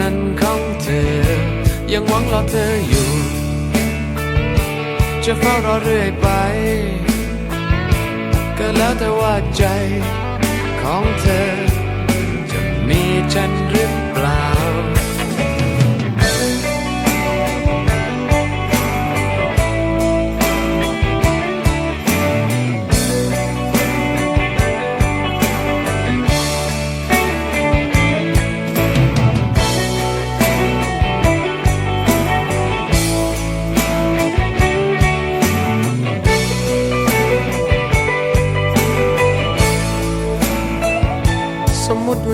นั้นของเธอ ยังหวังรอเธออยู่ จะเฝ้ารอเรื่อยไป ก็แล้วแต่ว่าใจของเธอ